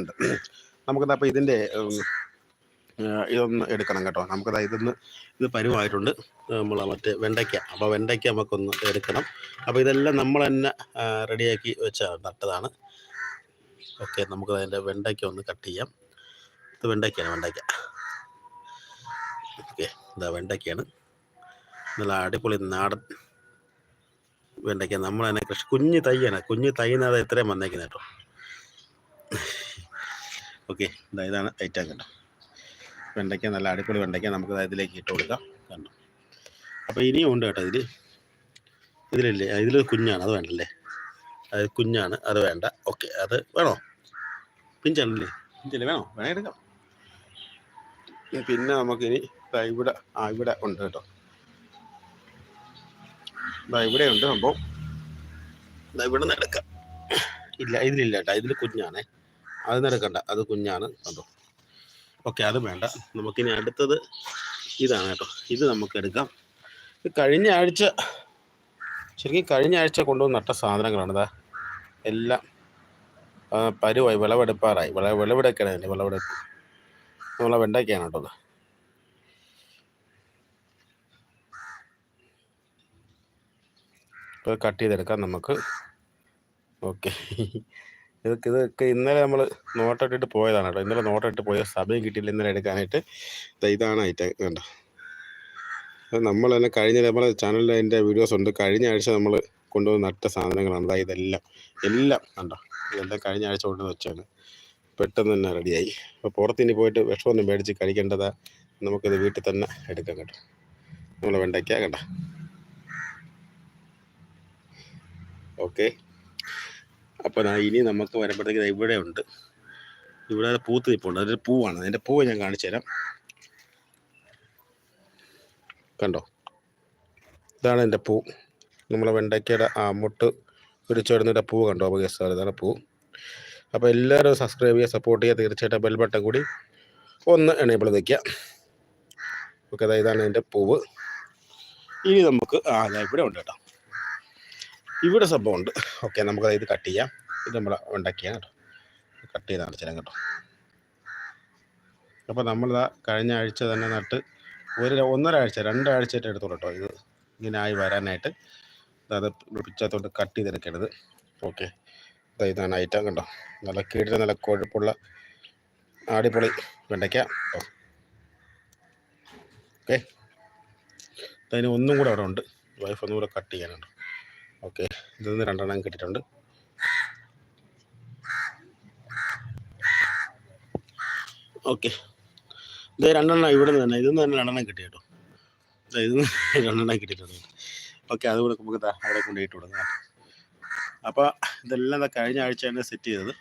ഉണ്ട്. നമുക്കത് അപ്പോൾ ഇതിന്റെ ഇതൊന്ന് എടുക്കണം കേട്ടോ. നമുക്കത് ഇതൊന്ന് ഇത് പരുവായിട്ടുണ്ട്. നമ്മൾ മറ്റേ വെണ്ടയ്ക്ക. അപ്പോൾ വെണ്ടയ്ക്ക നമുക്കൊന്ന് എടുക്കണം. അപ്പോൾ ഇതെല്ലാം നമ്മൾ തന്നെ റെഡിയാക്കി വെച്ച നട്ടതാണ്. ഓക്കെ നമുക്ക് അതിന്റെ വെണ്ടയ്ക്ക ഒന്ന് കട്ട് ചെയ്യാം. ഇത് വെണ്ടയ്ക്കയാണ് വെണ്ടയ്ക്ക. ഓക്കെ ഇതാ വെണ്ടയ്ക്കയാണ്. നല്ല അടിപൊളി നാടൻ വെണ്ടയ്ക്ക. നമ്മൾ തന്നെ കൃഷി കുഞ്ഞ് തൈയാണ് കുഞ്ഞ് തൈന്നത് ഇത്രയും വന്നേക്കുന്നത് കേട്ടോ. ഓക്കെ ഇതാണ് ഐറ്റം കേട്ടോ വെണ്ടയ്ക്ക നല്ല അടിപൊളി വെണ്ടയ്ക്ക നമുക്ക് ഇതിലേക്ക് ഇട്ട് കൊടുക്കാം. കണ്ടോ. അപ്പോൾ ഇനിയും ഉണ്ട് കേട്ടോ ഇതിൽ ഇതിലില്ലേ? ഇതിൽ കുഞ്ഞാണ് അത് വേണ്ടല്ലേ? അത് കുഞ്ഞാണ് അത് വേണ്ട. ഓക്കെ അത് വേണോ? പിഞ്ചാണല്ലേ? പിഞ്ചല്ലേ വേണോ? വേണേ എടുക്കാം. പിന്നെ നമുക്കിനി ഇവിടെ ആ ഇവിടെ ഉണ്ട് കേട്ടോ. ദാ ഇവിടെ ഉണ്ട് സംഭവം ദാ ഇവിടെ നിന്ന് എടുക്കാം. ഇല്ല ഇതിലില്ല കേട്ടോ ഇതിൽ കുഞ്ഞാണേ. അത് നിരക്കണ്ട അത് കുഞ്ഞാണ് കണ്ടോ? ഓക്കെ അത് വേണ്ട. നമുക്കിനി അടുത്തത് ഇതാണ് കേട്ടോ. ഇത് നമുക്ക് എടുക്കാം. ഇത് കഴിഞ്ഞ ആഴ്ച ശരിക്കും കഴിഞ്ഞ ആഴ്ച കൊണ്ടുവന്ന് നട്ട സാധനങ്ങളാണ് ഇതാ. എല്ലാം പരുവായി വിളവെടുപ്പാറായി. വിള വിളവെടുക്കണം അതിന്റെ വിളവെടുപ്പ്. നമ്മളെ വെണ്ടയ്ക്കാണ് കേട്ടോ ഇത്. ഇപ്പോൾ കട്ട് ചെയ്തെടുക്കാം നമുക്ക്. ഓക്കെ. ഇതൊക്കെ ഇതൊക്കെ ഇന്നലെ നമ്മൾ നോട്ടിട്ടിട്ട് പോയതാണ് കേട്ടോ. ഇന്നലെ നോട്ടിട്ട് പോയ സമയം കിട്ടിയില്ല ഇന്നലെ എടുക്കാനായിട്ട്. ഇതാണ് ഐറ്റം കണ്ടോ? നമ്മൾ തന്നെ കഴിഞ്ഞ നമ്മളെ ചാനലിൽ അതിന്റെ വീഡിയോസ് ഉണ്ട്. കഴിഞ്ഞ ആഴ്ച നമ്മൾ കൊണ്ടുവന്ന് നട്ട സാധനങ്ങളാണ്. അതായത് ഇതെല്ലാം എല്ലാം കണ്ടോ? ഇതെല്ലാം കഴിഞ്ഞ ആഴ്ച കൊണ്ടുവന്ന് വെച്ചാണ് പെട്ടെന്ന് തന്നെ റെഡിയായി. അപ്പോൾ പുറത്ത് ഇനി പോയിട്ട് വിഷമൊന്നും മേടിച്ച് കഴിക്കേണ്ടതാ. നമുക്കിത് വീട്ടിൽ തന്നെ എടുക്കാം കേട്ടോ. നമ്മൾ വെണ്ടയ്ക്ക കണ്ട? ഓക്കെ. അപ്പോൾ ഇനി നമുക്ക് വരുമ്പോഴത്തേക്ക് ഇവിടെ ഉണ്ട്. ഇവിടെ പൂത്ത് നിൽപ്പുണ്ട് അതൊരു പൂവാണ്. അതിന്റെ പൂവ് ഞാൻ കാണിച്ചു തരാം. കണ്ടോ? ഇതാണ് എന്റെ പൂ. നമ്മളെ വെണ്ടയ്ക്കയുടെ ആ മുട്ട് പിടിച്ചിടുന്നതിന്റെ പൂ കണ്ടോ അപ്പോൾ ഗസ് ഇതാണ് പൂ. അപ്പോൾ എല്ലാവരും സബ്സ്ക്രൈബ് ചെയ്യുക സപ്പോർട്ട് ചെയ്യുക. തീർച്ചയായിട്ടും ബെൽ ബട്ടൺ കൂടി ഒന്ന് എണേബിൾ നിൽക്കുക ഓക്കെ അതായത് ഇതാണ് എന്റെ പൂവ്. ഇനി നമുക്ക് ആ ഇവിടെ ഉണ്ട് കേട്ടോ. ഇവിടെ സംഭവം ഉണ്ട് ഓക്കെ നമുക്ക് ഇത് കട്ട് ചെയ്യാം. ഇത് നമ്മൾ ഉണ്ടാക്കിയാണ് കേട്ടോ. കട്ട് ചെയ്ത് അടച്ചാലും കേട്ടോ. അപ്പോൾ നമ്മളിതാ കഴിഞ്ഞ ആഴ്ച തന്നെ നട്ട് ഒരു ഒന്നര ആഴ്ച രണ്ടാഴ്ചയായിട്ട് എടുത്തോളൂ കേട്ടോ ഇത്. ഇങ്ങനെ ആയി വരാനായിട്ട്. അത് പിച്ചത്തോട്ട് കട്ട് ചെയ്തെടുക്കരുത്. ഓക്കെ ഇതാണ് ഐറ്റം കണ്ടോ? നല്ല കീടിന് നല്ല കൊഴുപ്പുള്ള ആടിപൊളി വെണ്ടയ്ക്ക. ഓക്കെ അതിന് ഒന്നും കൂടെ അവിടെ ഉണ്ട്. വൈഫ് ഒന്നും കൂടെ കട്ട് ചെയ്യാനുണ്ട്. ഓക്കെ. ഇതിൽ നിന്ന് രണ്ടെണ്ണം കിട്ടിയിട്ടുണ്ട്. ഓക്കെ. ഇത് രണ്ടെണ്ണം ഇവിടെ നിന്ന് തന്നെ ഇതിൽ നിന്ന് തന്നെ രണ്ടെണ്ണം കിട്ടി കേട്ടോ. ദേ ഇതിൽ നിന്ന് രണ്ടെണ്ണം കിട്ടിയിട്ടുണ്ട്. ഓക്കെ അതുകൂടെ നമുക്ക് അവിടെ കൊണ്ട് ഇട്ട് കൊടുക്കാം അപ്പോൾ ഇതെല്ലാം കഴിഞ്ഞ ആഴ്ചയാണ് സെറ്റ് ചെയ്തത്.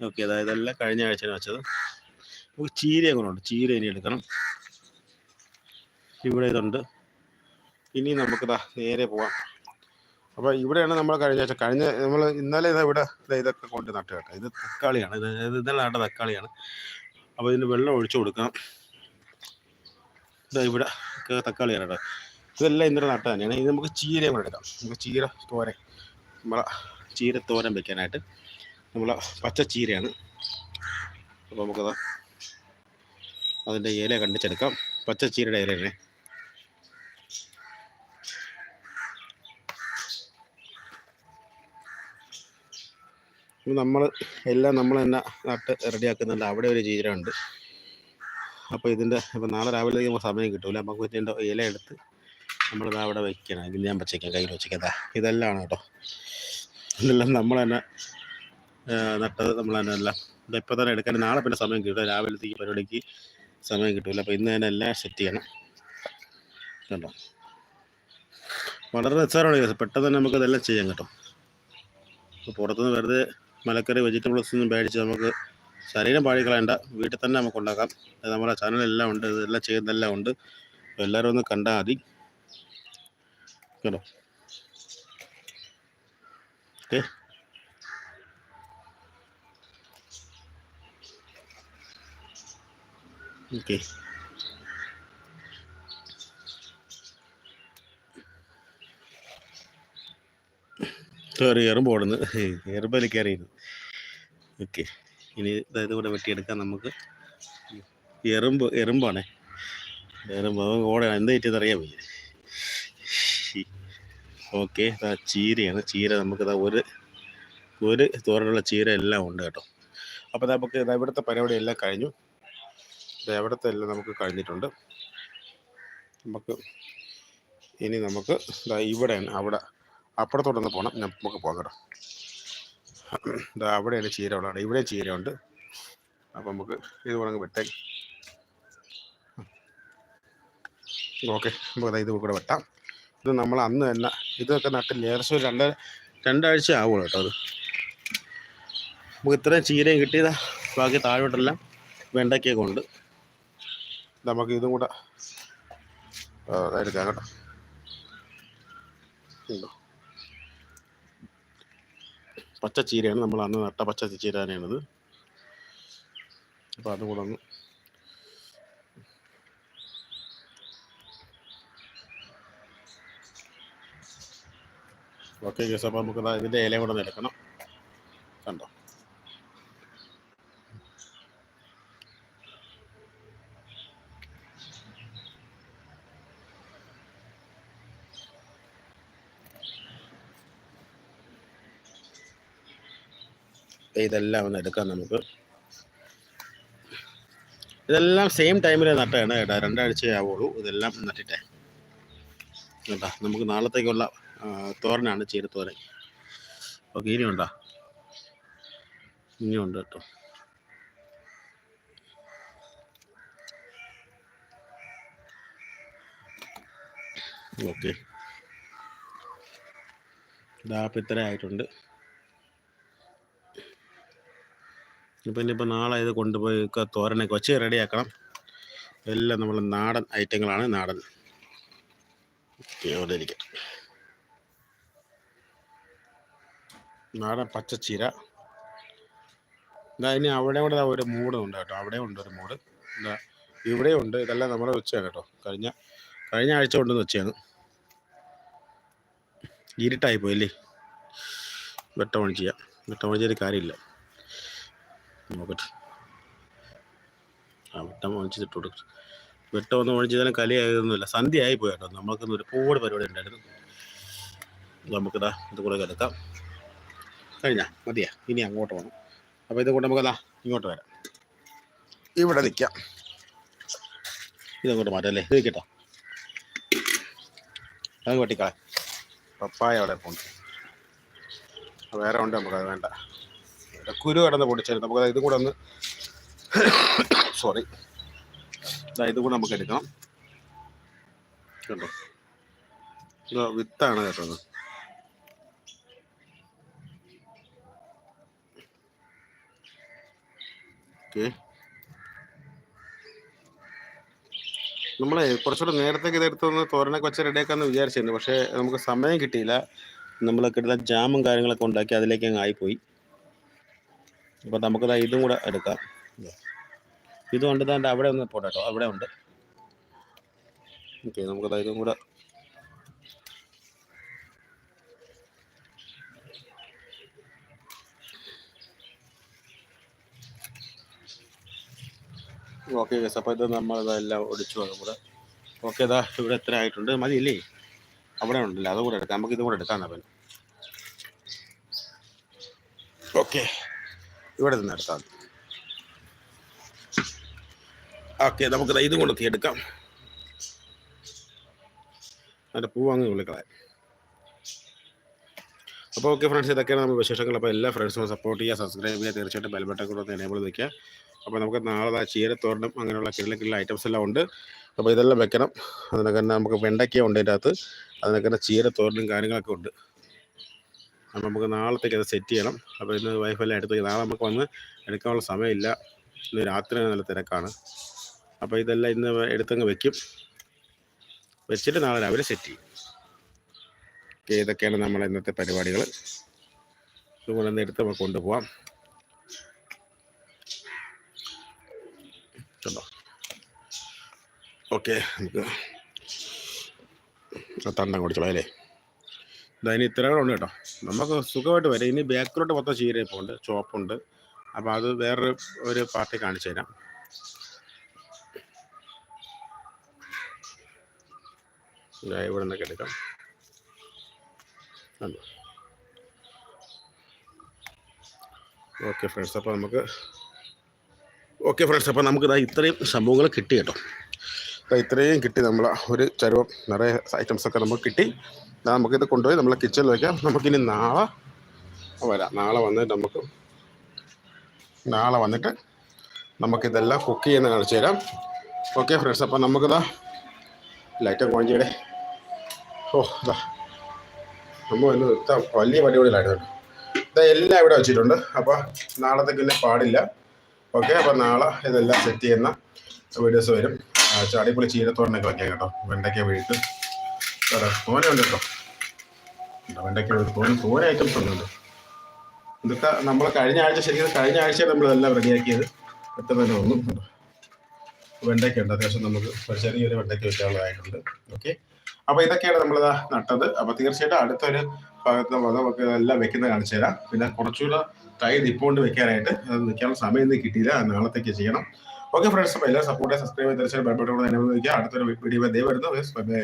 ഓക്കെ അതായത് ഇതെല്ലാം കഴിഞ്ഞ ആഴ്ചയാണ് വെച്ചത്. നമുക്ക് ചീര അങ്ങനെയുണ്ട് ചീര ഇനി എടുക്കണം. ഇവിടെ ഇതുണ്ട്. ഇനി നമുക്ക് ദാ നേരെ പോവാം. അപ്പോൾ ഇവിടെയാണ് നമ്മൾ കഴിഞ്ഞ ആഴ്ച കഴിഞ്ഞ നമ്മൾ ഇന്നലെ ഇതാ ഇവിടെ ഇതാ ഇതൊക്കെ കൊണ്ട് നട്ട് കേട്ടോ. ഇത് തക്കാളിയാണ്. ഇത് ഇന്നലെ നട്ട തക്കാളിയാണ്. അപ്പോൾ ഇതിന് വെള്ളം ഒഴിച്ചു കൊടുക്കാം ഇതാ ഇവിടെ തക്കാളിയാണ് കേട്ടോ. ഇതെല്ലാം ഇന്നലെ നട്ട തന്നെയാണ്. ഇത് നമുക്ക് ചീരയും കൂടെ എടുക്കാം. നമുക്ക് ചീര തോരൻ. നമ്മളെ ചീര തോരൻ വെക്കാനായിട്ട് നമ്മളെ പച്ച ചീരയാണ്. അപ്പോൾ നമുക്കത് അതിന്റെ ഇല കണ്ടിച്ചെടുക്കാം പച്ച ചീരയുടെ ഇലയാണ്. നമ്മൾ എല്ലാം നമ്മൾ തന്നെ നട്ട് റെഡിയാക്കുന്നുണ്ട്. അവിടെ ഒരു ചീര ഉണ്ട് അപ്പോൾ ഇതിന്റെ ഇപ്പോൾ നാളെ രാവിലെ നമുക്ക് സമയം കിട്ടില്ല നമുക്ക് ഇതിന്റെ ഇല എടുത്ത് നമ്മളിത് അവിടെ വെക്കണം. ഇതിൽ ഞാൻ വെച്ചേക്കാം കയ്യിൽ വെച്ചേക്കാം. ഇതെല്ലാം കേട്ടോ ഇതെല്ലാം നമ്മൾ തന്നെ നട്ടത് നമ്മൾ തന്നെ എല്ലാം. ഇപ്പോൾ തന്നെ എടുക്കാൻ നാളെ പിന്നെ സമയം കിട്ടും രാവിലത്തേക്ക് പരിപാടിക്ക് സമയം കിട്ടില്ല അപ്പോൾ ഇന്ന് തന്നെ എല്ലാം സെറ്റ് ചെയ്യണം. കേട്ടോ വളരെ നിസ്സാരമാണ് പെട്ടെന്ന് തന്നെ നമുക്ക് ഇതെല്ലാം ചെയ്യാം കേട്ടോ. പുറത്തുനിന്ന് വെറുതെ മലക്കറി വെജിറ്റബിൾസ് ഒന്നും മേടിച്ച് നമുക്ക് ശരീരം പാഴിക്കളയണ്ട വീട്ടിൽ തന്നെ നമുക്ക് ഉണ്ടാക്കാം. നമ്മുടെ ചാനലെല്ലാം ഉണ്ട്. ഇതെല്ലാം ചെയ്യുന്നതെല്ലാം ഉണ്ട്. എല്ലാവരും ഒന്ന് കണ്ടാൽ മതി. കേട്ടോ? ഓക്കെ. ഓക്കെ. കയറി കയറുമ്പോൾ എറുമ്പൽ കയറിയിരുന്നു ഓക്കെ. ഇനി ഇതായത് കൂടെ വെട്ടിയെടുക്കാം നമുക്ക്. എറുമ്പ് എറുമ്പാണേ എറുമ്പ് അത് ഓടെ എന്ത് പറ്റിയതറിയാൻ വയ്യ ഓക്കെ ഇതാ ചീരയാണ്. ചീര നമുക്കിതാ ഒരു ഒരു തോരനുള്ള ചീര എല്ലാം ഉണ്ട് കേട്ടോ. അപ്പോൾ നമുക്ക് ഇതാ ഇവിടുത്തെ പരിപാടി എല്ലാം കഴിഞ്ഞു. ഇതാ ഇവിടുത്തെ എല്ലാം നമുക്ക് കഴിഞ്ഞിട്ടുണ്ട്. നമുക്ക് ഇനി നമുക്ക് ഇതാ ഇവിടെയാണ് അവിടെ അപ്പുറത്തോട്ടൊന്ന് പോകണം നമുക്ക് പോകാം കേട്ടോ. ഇതാ അവിടെയാണ് ചീര ഉള്ളത് ഇവിടെ ചീര ഉണ്ട് അപ്പം നമുക്ക് ഇത് വേണമെങ്കിൽ വെട്ടേ. ഓക്കെ. നമുക്ക് ഇത് കൂടെ വെട്ടാം. ഇത് നമ്മൾ അന്ന് തന്നെ ഇതൊക്കെ നട്ടില്ല ഏകദേശം ഒരു രണ്ട് രണ്ടാഴ്ച ആവുള്ളൂ കേട്ടോ അത്. നമുക്ക് ഇത്രയും ചീരയും കിട്ടിയതാ. ബാക്കി താഴോട്ടെല്ലാം വെണ്ടയ്ക്കൊക്കെ ഉണ്ട്. നമുക്ക് ഇതും കൂടെ എടുക്കാം കേട്ടോ. ഉണ്ടോ? പച്ച ചീരയാണ് നമ്മൾ അന്ന് നട്ട പച്ച ചീര തന്നെയാണിത് അപ്പോൾ അതുകൂടെ ഒന്ന് ഓക്കെ കേസ് അപ്പോൾ നമുക്ക് ഇതിന്റെ ഇലയും കൂടെ ഒന്ന് എടുക്കണം കണ്ടോ ഇതെല്ലാം ഒന്ന് എടുക്കാം നമുക്ക്. ഇതെല്ലാം സെയിം ടൈമിൽ നട്ടാണ് കേട്ടോ. രണ്ടാഴ്ചയേ ആവുള്ളൂ. ഇതെല്ലാം നട്ടിട്ടെ. കേട്ടോ നമുക്ക് നാളത്തേക്കുള്ള തോരനാണ് ചീരത്തോരൻ ഓക്കെ ഇനിയുണ്ടോ ഇനിയുണ്ട് കേട്ടോ. ഓക്കെ. ഇതാ ഇപ്പം ഇനിയിപ്പോൾ നാളെ ഇത് കൊണ്ടുപോയി തോരനൊക്കെ വെച്ച് റെഡിയാക്കണം. എല്ലാം നമ്മൾ നാടൻ ഐറ്റങ്ങളാണ് നാടൻ. അവിടെ ഇരിക്കട്ടെ നാടൻ പച്ചച്ചീര. ഇതാ ഇനി അവിടെ കൂടെ ഒരു മൂട് ഉണ്ട് കേട്ടോ. അവിടെ ഉണ്ട് ഒരു മൂട്. ഇതാ ഇവിടെ ഉണ്ട്. ഇതെല്ലാം നമ്മുടെ വെച്ചാണ് കേട്ടോ. കഴിഞ്ഞ കഴിഞ്ഞ ആഴ്ച കൊണ്ടുവന്ന് വെച്ചാണ് ഇരുട്ടായി പോയില്ലേ വെട്ടമണി ചെയ്യാം. വെട്ടമണി ചെയ്ത് കാര്യമില്ല. നോക്കട്ടെ. ആ വെട്ടം ഒഴിച്ചിട്ട് കൊടുക്കട്ടെ വെട്ടം ഒന്ന് ഒഴിച്ച് ചെയ്താലും കലിയായതൊന്നുമില്ല സന്ധ്യ ആയി പോയി കേട്ടോ. നമുക്കൊന്ന് ഒരുപാട് പരിപാടി ഉണ്ടായിരുന്നു. നമുക്കിതാ ഇത് കൂടെ കിടക്കാം കഴിഞ്ഞാ? മതിയാ. ഇനി അങ്ങോട്ട് പോകണം അപ്പോൾ ഇത് കൊണ്ട് നമുക്കതാ ഇങ്ങോട്ട് വരാം. ഇവിടെ നിൽക്കാം ഇതങ്ങോട്ട് മാറ്റാം അല്ലേ? ഇത് നിൽക്കട്ടോ. അത് വെട്ടിക്കളെ പപ്പായ അവിടെ പോകുന്നു വേറെ ഉണ്ട് നമുക്കത് വേണ്ട. കുരു കടന്ന് പൊടിച്ചായിരുന്നു നമുക്ക് ഇതും കൂടെ ഒന്ന് സോറി ഇതും കൂടെ നമുക്ക് എടുക്കണം. കണ്ടോ? ഇതോ വിത്താണ് കേട്ടോ ഇത്. ഓക്കെ നമ്മളെ കുറച്ചുകൂടെ നേരത്തേക്ക് ഇതെടുത്തൊന്ന് തോരനൊക്കെ വെച്ച് റെഡിയാക്കാന്ന് വിചാരിച്ചിരുന്നു. പക്ഷേ നമുക്ക് സമയം കിട്ടിയില്ല. നമ്മളൊക്കെ ഇടുന്ന ജാമും കാര്യങ്ങളൊക്കെ ഉണ്ടാക്കി അതിലേക്ക് അങ്ങ് ആയിപ്പോയി. അപ്പോൾ നമുക്ക് ഇതും കൂടെ എടുക്കാം. ഇതും ഉണ്ട് ദാണ്ട് അവിടെ ഒന്ന് പോട്ടെ അവിടെ ഉണ്ട്. ഓക്കെ നമുക്ക് ഇതും കൂടെ ഓക്കെ ഗസ് അപ്പോൾ ഇത് നമ്മളിതെല്ലാം ഒടിച്ചു അതും കൂടെ. ഓക്കെ ഇതാ ഇവിടെ എത്ര ആയിട്ടുണ്ട്? മതിയില്ലേ? അവിടെ ഉണ്ടല്ലോ? അതും കൂടെ എടുക്കാം. നമുക്ക് ഇതും കൂടെ എടുക്കാം അവൻ ഓക്കെ. ഇവിടെ നിന്ന് എടുത്താൽ മതി. ഓക്കെ നമുക്ക് ഇതും കൂടെ എടുക്കാം അതിന്റെ പൂ അങ്ങ് വിളിക്കളയാം അപ്പോൾ ഓക്കെ ഫ്രണ്ട്സ് ഇതൊക്കെയാണ് നമ്മൾ വിശേഷങ്ങൾ. അപ്പോൾ എല്ലാ ഫ്രണ്ട്സും സപ്പോർട്ട് ചെയ്യുക സബ്സ്ക്രൈബ് ചെയ്യുക. തീർച്ചയായിട്ടും ബെൽബട്ടൺ കൂടെ ഒന്ന് എനേബിൾ വയ്ക്കുക അപ്പോൾ നമുക്ക് നാളെ ദാ ചീരത്തോരനും അങ്ങനെയുള്ള കിള്ള കിള്ള ഐറ്റംസ് എല്ലാം ഉണ്ട്. അപ്പോൾ ഇതെല്ലാം വെക്കണം. അതിനൊക്കെ നമുക്ക് വെണ്ടയ്ക്ക ഉണ്ട് അതിന്റെ അകത്ത് അതിനൊക്കെ ചീരത്തോരനും കാര്യങ്ങളൊക്കെ ഉണ്ട്. അപ്പോൾ നമുക്ക് നാളത്തേക്ക് അത് സെറ്റ് ചെയ്യണം. അപ്പോൾ ഇന്ന് വൈഫെല്ലാം എടുത്തേക്ക് നാളെ നമുക്ക് വന്ന് എടുക്കാനുള്ള സമയമില്ല. ഇന്ന് രാത്രി നല്ല തിരക്കാണ്. അപ്പോൾ ഇതെല്ലാം ഇന്ന് എടുത്തങ്ങ് വെക്കും. വെച്ചിട്ട് നാളെ രാവിലെ സെറ്റ് ചെയ്യും. ഇതൊക്കെയാണ് നമ്മളെ ഇന്നത്തെ പരിപാടികൾ ഇതുപോലെ ഒന്ന് എടുത്ത് നമുക്ക് കൊണ്ടുപോകാം കണ്ടോ? ഓക്കെ നമുക്ക് തണ്ടം കുടിച്ചോളാം അല്ലേ? ഇതായി ഇനി ഉണ്ട് കേട്ടോ. നമുക്ക് സുഖമായിട്ട് വരാം. ഇനി ബാക്കിലോട്ട് മൊത്തം ചീര ഇപ്പോൾ ഉണ്ട്. ചോപ്പുണ്ട് അപ്പോൾ അത് വേറൊരു ഒരു പാർട്ടി കാണിച്ചു തരാം. ഇവിടെ നിന്നൊക്കെ എടുക്കാം. ഓക്കെ ഫ്രണ്ട്സ് അപ്പോൾ നമുക്ക് ഓക്കെ ഫ്രണ്ട്സ് അപ്പോൾ നമുക്ക് ഇതാ ഇത്രയും സംഭവങ്ങൾ കിട്ടി കേട്ടോ. ഇത്രയും കിട്ടി നമ്മൾ ഒരു ചരുവം നിറയെ ഐറ്റംസ് ഒക്കെ നമുക്ക് കിട്ടി. നമുക്കിത് കൊണ്ടുപോയി നമ്മളെ കിച്ചണിൽ വയ്ക്കാം നമുക്കിനി നാളെ വരാം. നാളെ വന്നിട്ട് നമുക്ക് നാളെ വന്നിട്ട് നമുക്കിതെല്ലാം കുക്ക് ചെയ്യുന്ന കാണിച്ചു തരാം. ഓക്കെ ഫ്രണ്ട്സ് അപ്പം നമുക്കിതാ ലൈറ്റ് ഓൺ ചെയ്യടേ ഓ ഇതാ നമ്മൾ ഇന്ന് നിർത്താം വലിയ പരിപാടിയിലായിരുന്നു ഇതാ എല്ലാം ഇവിടെ വെച്ചിട്ടുണ്ട്. അപ്പോൾ നാളത്തേക്ക് പിന്നെ പാടില്ല. ഓക്കെ അപ്പോൾ നാളെ ഇതെല്ലാം സെറ്റ് ചെയ്യുന്ന വീഡിയോസ് വരും. ആ, ചാടിപ്പൊളി ചീരത്തോടനൊക്കെ വയ്ക്കാം കേട്ടോ. വെണ്ടയ്ക്ക വീട്ട് തോനെ ഉണ്ട് കേട്ടോ. വെണ്ടയ്ക്ക തോന തോനെ ഐറ്റംസ് ഉണ്ട് ഇതൊക്കെ നമ്മൾ കഴിഞ്ഞ ആഴ്ച ശരിക്കും കഴിഞ്ഞ ആഴ്ച നമ്മളെല്ലാം റെഡിയാക്കിയത് പെട്ടെന്ന് തന്നെ ഒന്നും കേട്ടോ വെണ്ടയ്ക്ക ഉണ്ട്. അത്യാവശ്യം നമുക്ക് ചെറിയൊരു വെണ്ടയ്ക്ക വെക്കാനുള്ളതായിട്ടുണ്ട്. ഓക്കെ അപ്പൊ ഇതൊക്കെയാണ് നമ്മളിതാ നട്ടത്. അപ്പൊ തീർച്ചയായിട്ടും അടുത്തൊരു ഭാഗത്ത് നമുക്ക് എല്ലാം വെക്കുന്ന കാണിച്ചു തരാം. പിന്നെ കുറച്ചുകൂടെ തൈ നിപ്പോണ്ട് വെക്കാനായിട്ട് അത് വെക്കാനുള്ള സമയം ഒന്നും കിട്ടിയില്ല നാളത്തേക്ക് ചെയ്യണം. ഓക്കെ ഫ്രണ്ട്സ് അപ്പോൾ എല്ലാ സപ്പോർട്ട് സബ്സ്ക്രൈബ് ചെയ്ത് തീർച്ചയായും ബെൽബട്ടോട് തന്നെ വയ്ക്കുക അടുത്തൊരു വീഡിയോ വരുന്നത് ബൈ ബൈ